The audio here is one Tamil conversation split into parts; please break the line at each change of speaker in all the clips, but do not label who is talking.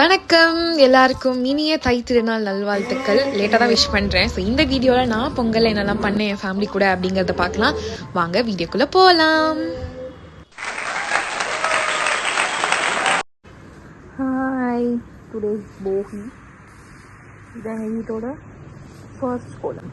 வணக்கம். எல்லாருக்கும் இனிய தை திருநாள் நல்வாழ்த்துக்கள். லேட்டாக தான் விஷ் பண்ணுறேன் ஸோ இந்த வீடியோவில் நான் பொங்கல் என்னெல்லாம் பண்ணேன் என் ஃபேமிலி கூட அப்படிங்கிறத பார்க்கலாம். வாங்க வீடியோக்குள்ளே போகலாம் ஹாய் டுடே போகி இதான் எங்கள் வீட்டோட ஃபர்ஸ்ட் கோலம்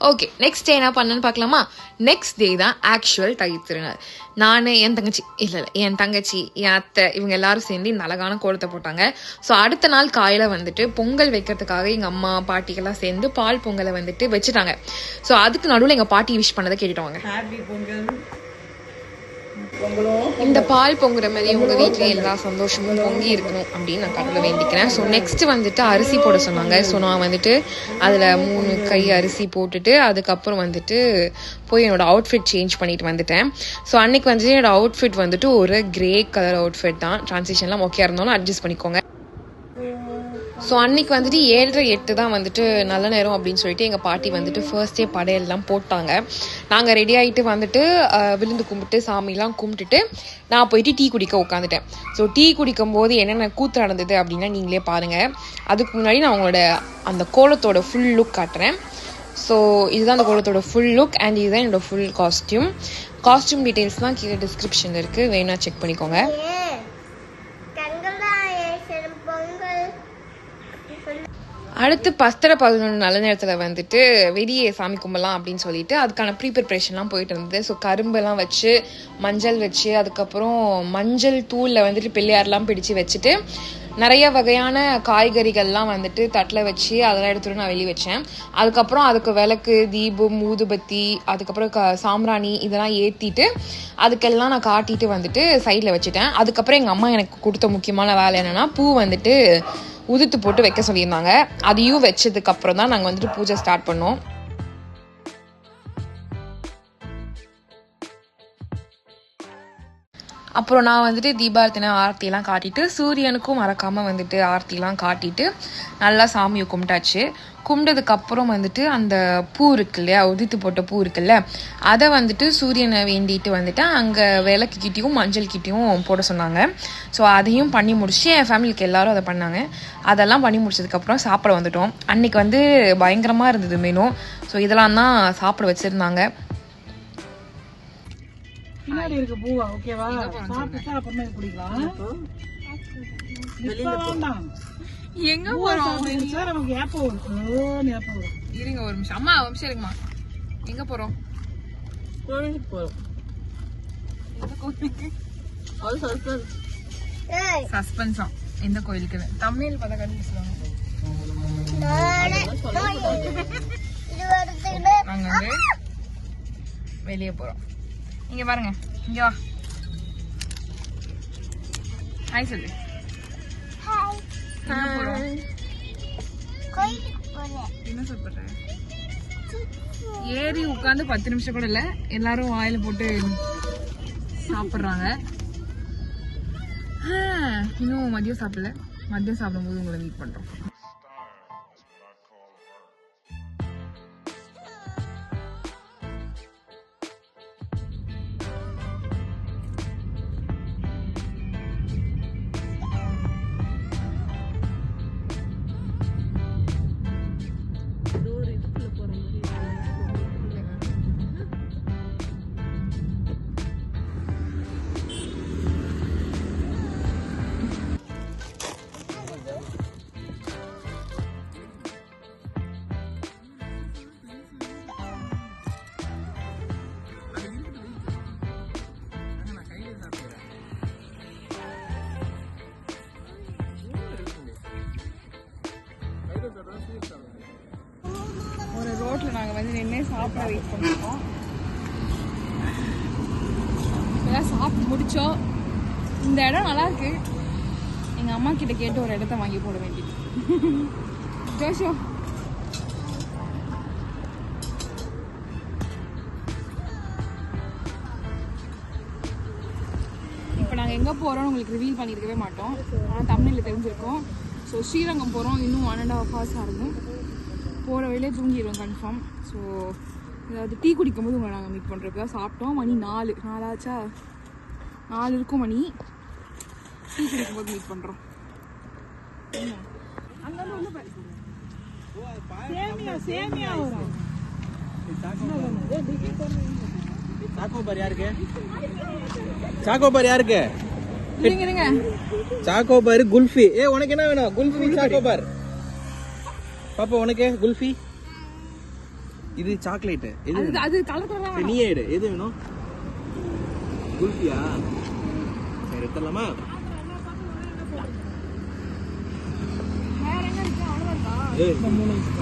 ஓகே நெக்ஸ்ட் டே என்ன பண்ணேன்னு பார்க்கலாமா? நெக்ஸ்ட் டே தான் ஆக்சுவல் தை திருநாள். நான் என் தங்கச்சி இல்லை இல்லை என் தங்கச்சி என் அத்தை இவங்க எல்லாரும் சேர்ந்து இந்த அழகான கோலத்தை போட்டாங்க. ஸோ அடுத்த நாள் காலையில் வந்துட்டு பொங்கல் வைக்கிறதுக்காக எங்கள் அம்மா பாட்டிகள்லாம் சேர்ந்து பால் பொங்கலை வந்துட்டு வச்சுட்டாங்க. ஸோ அதுக்கு நடுவில் எங்கள் பாட்டி விஷ் பண்ணதை கேட்டுட்டாங்க
ஹாப்பி பொங்கல்.
இந்த பால் பொங்குற மாதிரி உங்க வீட்டில் எல்லா சந்தோஷமும் பொங்கி இருக்கணும் அப்படின்னு நான் கடவுளை வேண்டிக்கிறேன். ஸோ நெக்ஸ்ட் வந்துட்டு அரிசி போட சொன்னாங்க. ஸோ நான் வந்துட்டு அதில் மூணு கை அரிசி போட்டுட்டு அதுக்கப்புறம் வந்துட்டு போய் என்னோட அவுட்ஃபிட் சேஞ்ச் பண்ணிட்டு வந்துட்டேன். ஸோ அன்னைக்கு வந்துட்டு என்னோட அவுட்ஃபிட் வந்துட்டு ஒரு கிரே கலர் அவுட்ஃபிட் தான். ட்ரான்சிஷன்லாம் ஓகே இருந்தாலும் அட்ஜஸ்ட் பண்ணிக்கோங்க. ஸோ அன்னைக்கு வந்துட்டு ஏழரை எட்டு தான் வந்துட்டு நல்ல நேரம் அப்படின்னு சொல்லிட்டு எங்கள் பாட்டி வந்துட்டு ஃபர்ஸ்டே படையெல்லாம் போட்டாங்க. நாங்கள் ரெடி ஆகிட்டு வந்துட்டு விழுந்து கும்பிட்டு சாமிலாம் கும்பிட்டுட்டு நான் போயிட்டு டீ குடிக்க உட்காந்துட்டேன் ஸோ டீ குடிக்கும் போது என்னென்ன கூத்து நடந்தது அப்படின்னா நீங்களே பாருங்கள் அதுக்கு முன்னாடி நான் உங்களோட அந்த கோலத்தோட ஃபுல் லுக் காட்டுறேன். ஸோ இதுதான் அந்த கோலத்தோட ஃபுல் லுக் அண்ட் இதுதான் என்னோட ஃபுல் காஸ்டியூம் காஸ்டியூம் டீட்டெயில்ஸ்லாம் கீழே டிஸ்கிரிப்ஷனில் இருக்குது வேணால் செக் பண்ணிக்கோங்க
கங்களாயேஸ்வரம் பொங்கல்
அடுத்து பஸ்தர பதினொன்று நல்ல நேரத்தில் வந்துட்டு வெளியே சாமி கும்பலாம் அப்படின்னு சொல்லிட்டு அதுக்கான ப்ரீ ப்ரிப்ரேஷன்லாம் போயிட்டு இருந்தது. ஸோ கரும்பெல்லாம் வச்சு மஞ்சள் வச்சு அதுக்கப்புறம் மஞ்சள் தூளில் வந்துட்டு பிள்ளையார்லாம் பிடிச்சு வச்சுட்டு நிறைய வகையான காய்கறிகள்லாம் வந்துட்டு தட்டில் வச்சு அதெல்லாம் எடுத்துட்டு நான் வெளியே வச்சேன். அதுக்கப்புறம் அதுக்கு விளக்கு தீபம் ஊதுபத்தி அதுக்கப்புறம் க சாம்ராணி இதெல்லாம் ஏற்றிட்டு அதுக்கெல்லாம் நான் காட்டிட்டு வந்துட்டு சைடில் வச்சுட்டேன். அதுக்கப்புறம் எங்கள் அம்மா எனக்கு கொடுத்த முக்கியமான வேலை என்னென்னா பூ வந்துட்டு உதுத்து போட்டு வைக்க சொல்லியிருந்தாங்க. அதையும் வச்சதுக்கப்புறம் தான் நாங்கள் வந்துட்டு பூஜை ஸ்டார்ட் பண்ணோம். அப்புறம் நான் வந்துட்டு தீபாரத்தின ஆர்த்திலாம் காட்டிட்டு சூரியனுக்கும் மறக்காமல் வந்துட்டு ஆர்த்திலாம் காட்டிட்டு நல்லா சாமியை கும்பிட்டாச்சு. கும்பிட்டதுக்கப்புறம் வந்துட்டு அந்த பூ இருக்கு இல்லையா உதித்து போட்ட பூ இருக்குல்ல அதை வந்துட்டு சூரியனை வேண்டிட்டு வந்துட்டு அங்கே விளக்கு கிட்டேயும் மஞ்சள் கிட்டேயும் போட சொன்னாங்க. ஸோ அதையும் பண்ணி முடிச்சு என் ஃபேமிலிக்கு எல்லாரும் அதை பண்ணாங்க. அதெல்லாம் பண்ணி முடிச்சதுக்கப்புறம் சாப்பிட வந்துட்டோம். அன்னைக்கு வந்து பயங்கரமாக இருந்தது மெனு. ஸோ இதெல்லாம் தான் சாப்பிட வச்சுருந்தாங்க.
பின்னாடி இருக்க பூவா ஓகேவா? சாப்பிட்டு அப்புறமே குடிக்கலாம். இப்ப வேண்டாம்.
எங்க
பூவா சாப்பிடுச்சா நமக்கு ஏப்பம் வரும். ஓன்னு ஏப்பம் வரும்.
இருங்க ஒரு நிமிஷம். அம்மா ஒரு நிமிஷம் இருங்கம்மா. எங்க போறோம்?
கோயிலுக்கு போறோம்.
ஏய்.
சஸ்பென்ஸா? எந்த கோயிலுக்கு தமிழ் பத கண்டுபிடிச்சிருவாங்க நாங்க வந்து வெளியே போறோம். இங்க பாருங்க. இங்க வா. ஹாய் சொல்லு. என்ன ஏறி உட்காந்து பத்து நிமிஷம் கூட இல்ல. எல்லாரும் வாயில போட்டு சாப்பிடுறாங்க. இன்னும் மதியம் சாப்பிடல. மதியம் சாப்பிடும்போது உங்களை மீட் பண்றோம். ஒரு ரோட்டில் நாங்கள் வந்து நின்று சாப்பிட வெயிட் பண்ணிருக்கோம். இப்போதான் சாப்பிட்டு முடிச்சோம். இந்த இடம் நல்லா இருக்கு. எங்கள் அம்மா கிட்ட கேட்டு ஒரு இடத்த வாங்கி போட வேண்டியது. ஜோஷோ.
இப்போ நாங்கள் எங்கே போகிறோம்னு உங்களுக்கு ரிவீல் பண்ணியிருக்கவே மாட்டோம். ஆனால் தமிழில் தெரிஞ்சிருக்கோம். ஸோ ஸ்ரீரங்கம் போகிறோம் இன்னும் ஒன் அண்ட் ஹாஃப் ஹவர்ஸ் ஆகும் போகிற வழியிலே தூங்கிடுவோம் கன்ஃபார்ம் ஸோ அதாவது டீ குடிக்கும்போது உங்களை நாங்கள் மீட் பண்ணுறோம் இப்போ சாப்பிட்டோம். மணி நாலு நாலாச்சா? நாலு இருக்கும் மணி. டீ குடிக்கும்போது மீட் பண்ணுறோம்
சேமியா சேமியா வரும்.
சாக்கோபார் யாருக்கு? சாக்கோபார் யாருக்கு?
இருங்க இருங்க.
சாக்கோபார் குல்ஃபி. ஏ உனக்கு என்ன வேணும்? குல்ஃபி சாக்கோபார். பாப்பா உனக்கு? குல்ஃபி? இது சாக்லேட் எது
அது கலர் கலராக
சரி, நீயே எடு. எது வேணும்? குல்ஃபியா? சரி எடுத்துடலாமா?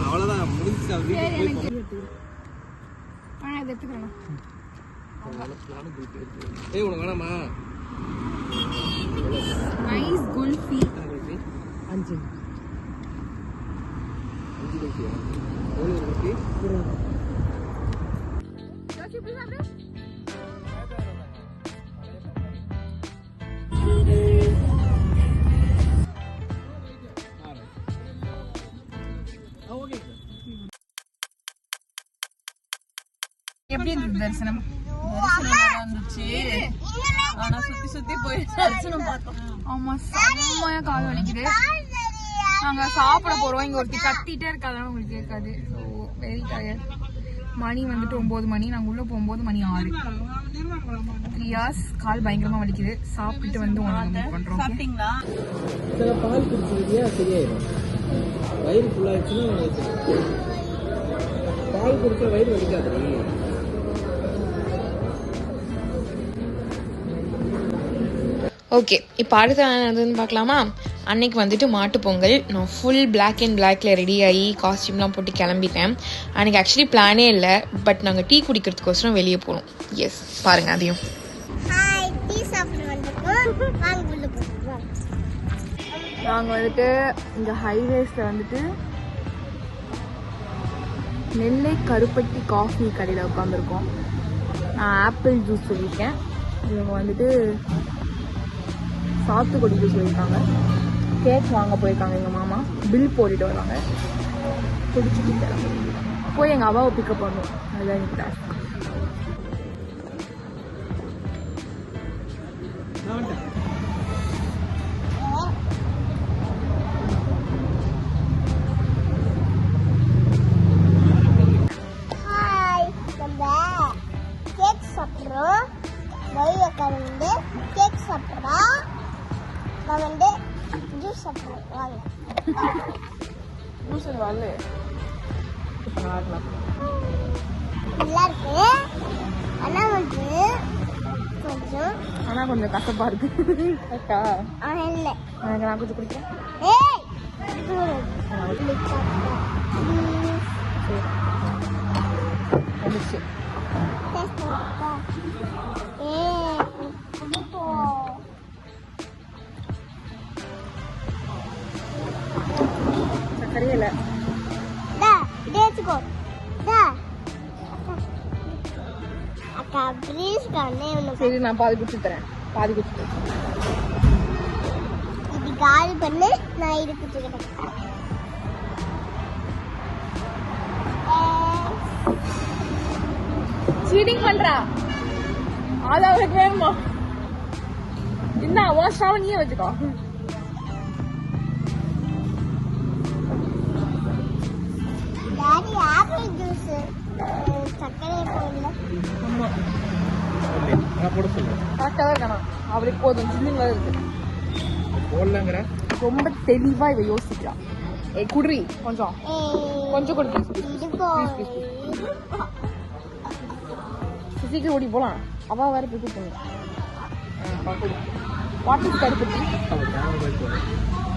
அவ்வளவுதான்.
இதை எடுத்துக்கிறேன்
ஏய் உனக்கு வேணாமா?
நைஸ் குல்ஃபி
எத்தனை குல்ஃபி
அஞ்சு
அஞ்சு குல்ஃபியா எவ்வளோ குல்ஃபி
எப்படி இருந்தது தரிசனம்
ஆனா
சுத்தி சுத்தி போய் தரிசனம் பார்த்தோம் ஆமா செம்மையா கால் வலிக்குது. நாங்க சாப்பிட போறோம். இங்க ஒருத்தி கத்திட்டே இருக்காதான உங்களுக்கு கேட்காது. வெரி டயர்ட் மணி வந்துட்டு ஒன்பது மணி. நாங்க உள்ள போகும்போது மணி ஆறு. த்ரீ ஹார்ஸ் கால் பயங்கரமா வலிக்குது. சாப்பிட்டு வந்து பண்றோம்?
சில பால் குடிச்சிருக்கியா சரியாயிடும்? வயிறு பால் குடிச்சா வயிறு வலிக்காது
ஓகே இப்போ அடுத்த என்னதுன்னு பார்க்கலாமா? அன்னைக்கு வந்துட்டு மாட்டுப் பொங்கல். நான் ஃபுல் Black அண்ட் பிளாக்ல ரெடி ஆகி காஸ்டியூம்லாம் போட்டு கிளம்பிட்டேன். அன்னைக்கு ஆக்சுவலி பிளானே இல்லை பட் நாங்கள் டீ குடிக்கிறதுக்கோசரம் வெளியே போனோம். எஸ் பாருங்க அதையும்.
ஹாய் டீ சாப்பிட வந்திருக்கோம். வாங்க உள்ள போகலாம்
நாங்க வந்துட்டு இந்த ஹைவேஸ்ல வந்துட்டு நெல்லை கருப்பட்டி காஃபி கடையில் உட்காந்துருக்கோம் நான் ஆப்பிள் ஜூஸ் சொல்லியிருக்கேன். இவங்க வந்துட்டு சாத்துக்குடி சொல்லியிருக்காங்க. கேக் வாங்க போயிருக்காங்க எங்கள் மாமா. பில் போட்டுட்டு வராங்க. குடிச்சிட்டு போய் எங்கள் அவாவை பிக்கப் பண்ணும் அதுதான் எனக்கு.
ஜூஸ் சாப்பிட்றோம் வாங்க
ஜூஸ்
நல்லா இருக்கு ஆனால் வந்து கொஞ்சம்
ஆனால் கொஞ்சம் கசப்பாக இருக்கு அக்கா எனக்கு நான் கொஞ்சம் குடிக்கிறேன்
ஏய்
வந்துச்சு சரி நான் பாதி குடிச்சு தரேன். பாதி குடிச்சு தரேன்.
இது காலி பண்ணு நான் இது குடிச்சுக்கிறேன்
சீட்டிங் பண்றா? அது அவருக்கு வேணுமா? என்ன உன் ஸ்டாவ் நீயே வச்சுக்கோ.
டாடி ஆப்பிள் ஜூஸ்
அவருக்கு போதும். சின்ன இருக்கு. ரொம்ப தெளிவா இவ யோசிக்கிறா. ஏய் குடுறி. கொஞ்சம். கொஞ்சம் குடு சீக்கிரம் ஓடி போலாம். அவ வேற பிக்கப் பண்ணு வாட் இஸ்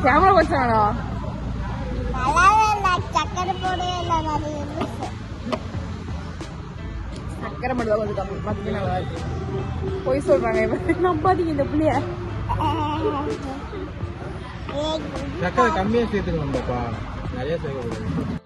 கேமரா வச்சானா? சக்கரை மட்டும் தான் கொஞ்சம் கம்மி மற்ற நல்லா இருக்கு. பொய் சொல்றாங்க இவன் நம்பாதீங்க இந்த புள்ளைய.
கம்மியாக சேர்த்துக்கணும் பாப்பா நிறைய சேர்க்கக்கூடாது